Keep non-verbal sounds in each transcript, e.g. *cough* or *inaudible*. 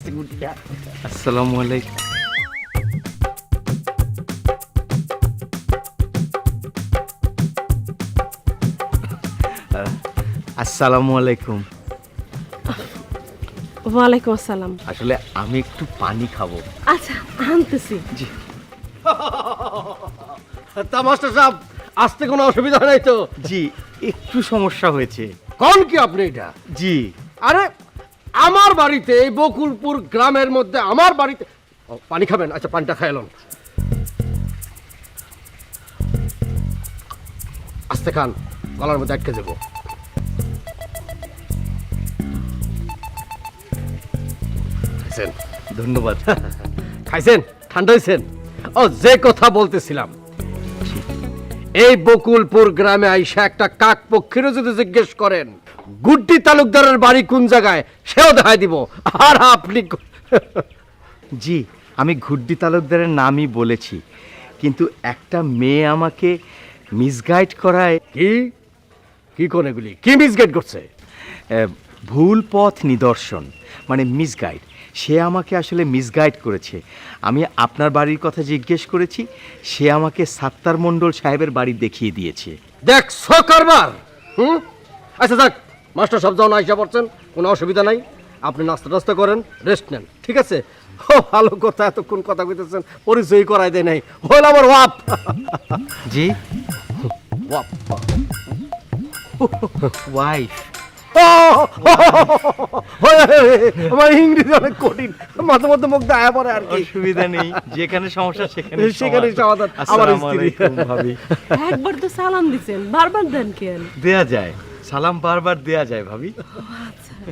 আসসালামু আলাইকুম। আসসালামু আলাইকুম। ওয়ালাইকুম আসসালাম। আসলে আমি একটু পানি খাব। আচ্ছা আনতেছি। তা মাস্টার সাহেব আসতে কোনো অসুবিধা নাই তো? জি একটু সমস্যা হয়েছে। কোন কি আপনি এটা? জি। আরে আমার বাড়িতে এই বকুলপুর গ্রামের মধ্যে আমার বাড়িতে ও, পানি খাবেন? আচ্ছা পানিটা খাইলন আস্তে খান গলার মধ্যে আটকে দেবো খাইছেন? ধন্যবাদ। খাইছেন? ঠান্ডা হয়েছেন ও যে কথা বলতেছিলাম এই বকুলপুর গ্রামে আইসা একটা কাক পক্ষীরও যদি জিজ্ঞেস করেন গুড্ডি তালুকদারের বাড়ি কোন জায়গায় সেও দেখাই দিব। আর আপনি *laughs* জি আমি ঘুড্ডি তালুকদারের নামই বলেছি কিন্তু একটা মেয়ে আমাকে মিসগাইড করায় কি? কি কোন এগুলি? কি মিসগেট করছে? ভুল পথ নিদর্শন মানে মিসগাইড সে আমাকে আসলে মিসগাইড করেছে। আমি আপনার বাড়ির কথা জিজ্ঞেস করেছি সে আমাকে সাত্তার মণ্ডল সাহেবের বাড়ি দেখিয়ে দিয়েছে। দেখ কারবার হুম? আচ্ছা যাক মাস্টার সব যখন আইসা পড়ছেন কোনো অসুবিধা নাই। আপনি নাস্তা টাস্তা করেন রেস্ট নেন ঠিক আছে? ও ভালো কথা এতক্ষণ কথা কইতেছেন পরিচয় করাই দেয় নাই। হল আমার ওয়াপ! জি? ওয়াপ। ওয়াইফ আমার ইংরেজি অনেক কঠিন। মাঝে মধ্যে মুখ দেয়া পড়ে আর কি। অসুবিধা নেই যেখানে সমস্যা সেখানে *laughs* সেখানে সমাধান। আমার স্ত্রী। ভাবি। একবার তো সালাম দিছেন বারবার দেন কেন? দেয়া যায়। সালাম বারবার দেয়া যায় ভাবি।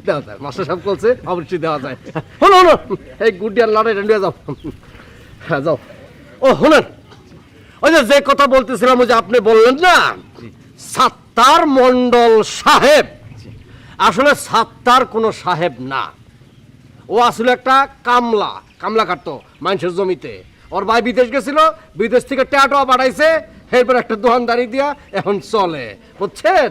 দেওয়া যায় মাস্টার সাহেব বলছে অবশ্যই দেওয়া যায়। হলো হলো। এই গুড্ডি আর লড়াই যাও। হ্যাঁ যাও। ও শুনেন ওই যে যে কথা বলতেছিলাম ওই যে আপনি বললেন না সাত্তার মন্ডল সাহেব। আসলে সাত্তার কোনো সাহেব না। ও আসলে একটা কামলা কামলা কাটতো মানুষের জমিতে। ওর ভাই বিদেশ গেছিল বিদেশ থেকে ট্যাটো পাঠাইছে এরপর একটা দোকানদারি দিয়া এখন চলে। বুঝছেন?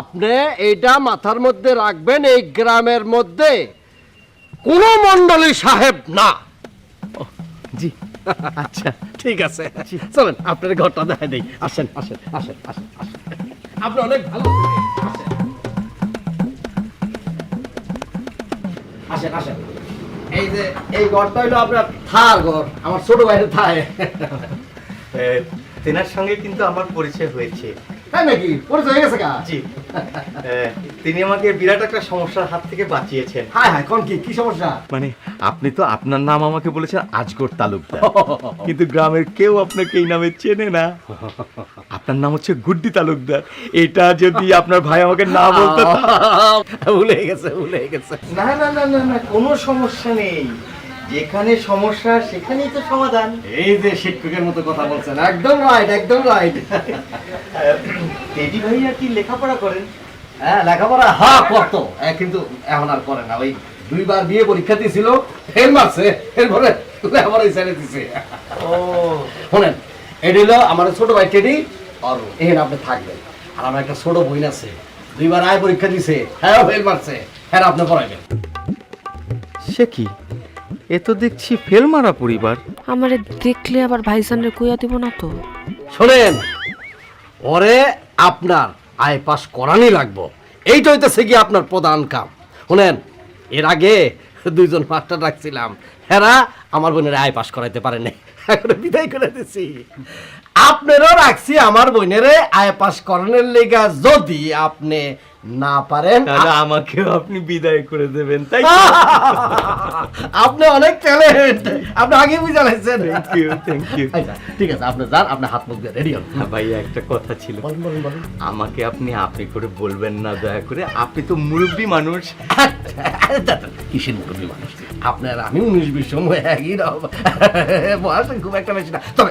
আপনি এইটা মাথার মধ্যে রাখবেন এই গ্রামের মধ্যে কোনো মন্ডলী সাহেব না। জি। আচ্ছা ঠিক আছে। চলেন আপনার ঘরটা দেখা দেই। আসেন আসেন আসেন আসেন আসেন। আপনি অনেক ভালো আসেন আসেন। এই যে, এই ঘরটা হইল আপনার থার ঘর, আমার ছোট ভাইয়ের থায় তেনার সঙ্গে কিন্তু আমার পরিচয় হয়েছে। তাই নাকি? পরিচয় হয়ে গেছে কা জি। তিনি আমাকে বিরাট একটা সমস্যার হাত থেকে বাঁচিয়েছেন। হায় হায় কোন কি? কি সমস্যা? মানে আপনি তো আপনার নাম আমাকে বলেছেন আজগর তালুকদার। কিন্তু গ্রামের কেউ আপনাকে এই নামে চেনে না। আপনার নাম হচ্ছে গুড্ডি তালুকদার। এটা যদি আপনার ভাই আমাকে না বলতো তা- ভুলে গেছে ভুলে গেছে। না না না না কোনো সমস্যা নেই। যেখানে সমস্যা সেখানেই তো সমাধান। এই যে শিক্ষকের মতো কথা বলছেন একদম রাইট একদম রাইট টেডি ভাইয়া কি লেখাপড়া করেন? হ্যাঁ লেখাপড়া হা করতো। এ, কিন্তু এখন আর করে না। ওই দুইবার বিয়ে পরীক্ষা দিয়েছিল ফেল মারছে এরপরে লেখাপড়াই ছেড়ে দিছে। ও। শোনেন এটি হলো আমার ছোট ভাই টেডি আর এখানে আপনি থাকবেন। আর আমার একটা ছোট বোন আছে দুইবার আয় পরীক্ষা দিছে হ্যাঁ ফেল মারছে হ্যাঁ আপনি পড়াইবেন। সে কি? এ তো দেখছি ফেল মারা পরিবার। আমারে দেখলে আবার ভাইজানরে কইয়া দিব না তো। শোনেন ওরে আপনার আয় পাস করানি লাগবো। এইটা হইতেছে কি আপনার প্রধান কাম। শোনেন এর আগে দুইজন মাস্টার রাখছিলাম হেরা আমার বোনের আয় পাস করাইতে পারে নাই। এখন বিদায় করে দিছি। আপনারও রাখছি আমার বোনের আয় পাস করানোর লেগা যদি আপনি না পারেন তাহলে আমাকেও আপনি বিদায় করে দেবেন তাই *laughs* আপনি অনেক ট্যালেন্ট আপনি আগে বুঝে থ্যাংক ইউ থ্যাংক ইউ আচ্ছা ঠিক আছে আপনি যান আপনি হাত মুখ দিয়ে রেডি হন। ভাইয়া একটা কথা ছিল। বলুন বলুন বলুন। আমাকে আপনি আপনি করে বলবেন না দয়া করে। আপনি তো মুরব্বী মানুষ। কিসের মুরব্বী মানুষ? আপনার আমি উনিশ বিশ সময় একই রকম বয়স খুব একটা বেশি না। তবে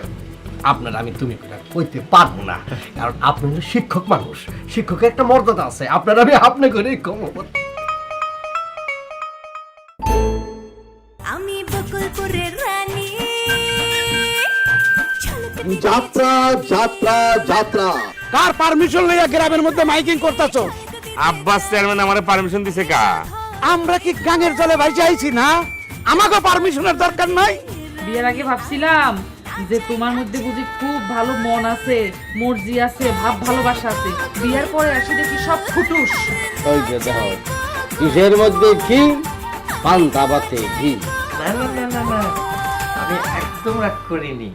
আপনার আমি তুমি কইতে পারব না। কারণ আপনি শিক্ষক মানুষ। শিক্ষকের একটা মর্যাদা আছে। আপনার আমি আপনি করে কম আমি বকুলপুরের রানী। যাত্রা যাত্রা যাত্রা। কার পারমিশন লইয়া গ্রামের মধ্যে মাইকিং করতেছো? আব্বাস চেয়ারম্যান আমার পারমিশন দিছে কা? আমরা কি গাঙের জলে ভাইসে আইছি না? আমাকে পারমিশনের দরকার নাই? বিয়ের আগে ভাবছিলাম যে তোমার মধ্যে বুঝি খুব ভালো মন আছে মর্জি আছে ভাব ভালোবাসা আছে। বিয়ের পরে আসি দেখি সব ফুটুস ওই যে দেখো কিসের মধ্যে ঘি? পান্তা বাতে ঘি। না না না না আমি একদম রাগ করিনি।